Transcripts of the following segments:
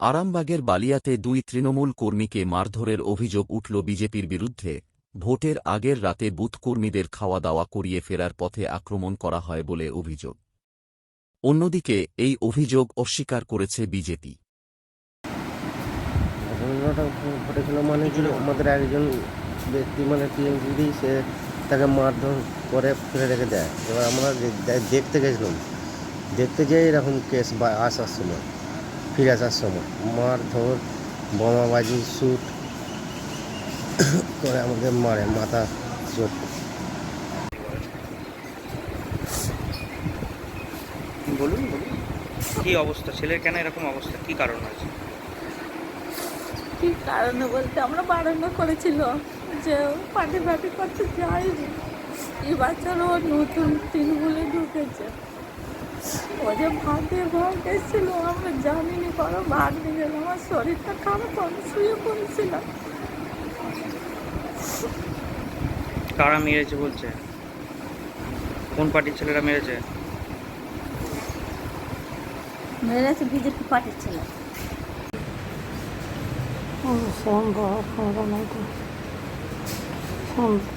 আরামবাগের বালিয়াতে দুই তৃণমূল কর্মীকে মারধরের অভিযোগ উঠল বিজেপির বিরুদ্ধে। ভোটের আগের রাতে বুথ কর্মীদের খাওয়া দাওয়া করিয়ে ফেরার পথে আক্রমণ করা হয় বলে অভিযোগ। অন্যদিকে, এই অভিযোগ অস্বীকার করেছে বিজেপি। ঘটেছিল মানে আমাদের একজন ব্যক্তি মানে টিএমসিডি সে তাকে মারধর করে ফেলে রেখে দেয়। এবার আমরা দেখতে গেছিলাম। দেখতে যেয়ে এরকম কেস বা আসার সময় ফিরে আসার সময় মারধর বোমাবাজি শ্যুট করে আমাদের মারে মাথা চোট বলুন বলুন। কি অবস্থা? ছেলের কেন এরকম অবস্থা? কি কারণ আছে কি কারণে বলতে আমরা বারণ করেছিল যে পার্টি ফার্টি করতে যায়নি। এই বাচ্চারা ও নতুন তৃণমূলে ঢুকেছে। ও যে ভাগ দিয়ে ভাগ এসেছিল আমরা জানিনি করো ভাগ দিয়ে গেল। আমার শরীরটা খারাপ আমি শুয়ে পড়েছিলাম। কারা মেরেছে বলছে? কোন পার্টির ছেলেরা মেরেছে? মেরেছে বিজেপি পার্টির ছিল। বড় ক্ষমতা নাই তো।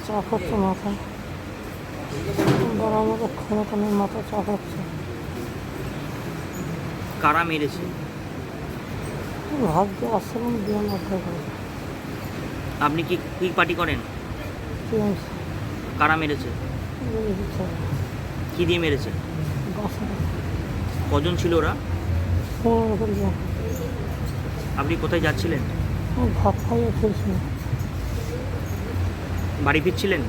চাপ হচ্ছে মাথায়। বড় আমাদের ক্ষমতা নেই মাথায় চাপ হচ্ছে কারা মেরেছে? ভাগ্যে আপনি কি কি পার্টি করেন? কারা মেরেছে? কি দিয়ে মেরেছে? কজন ছিল ওরা? আপনি কোথায় যাচ্ছিলেন? বাড়ি ফিরছিলেন?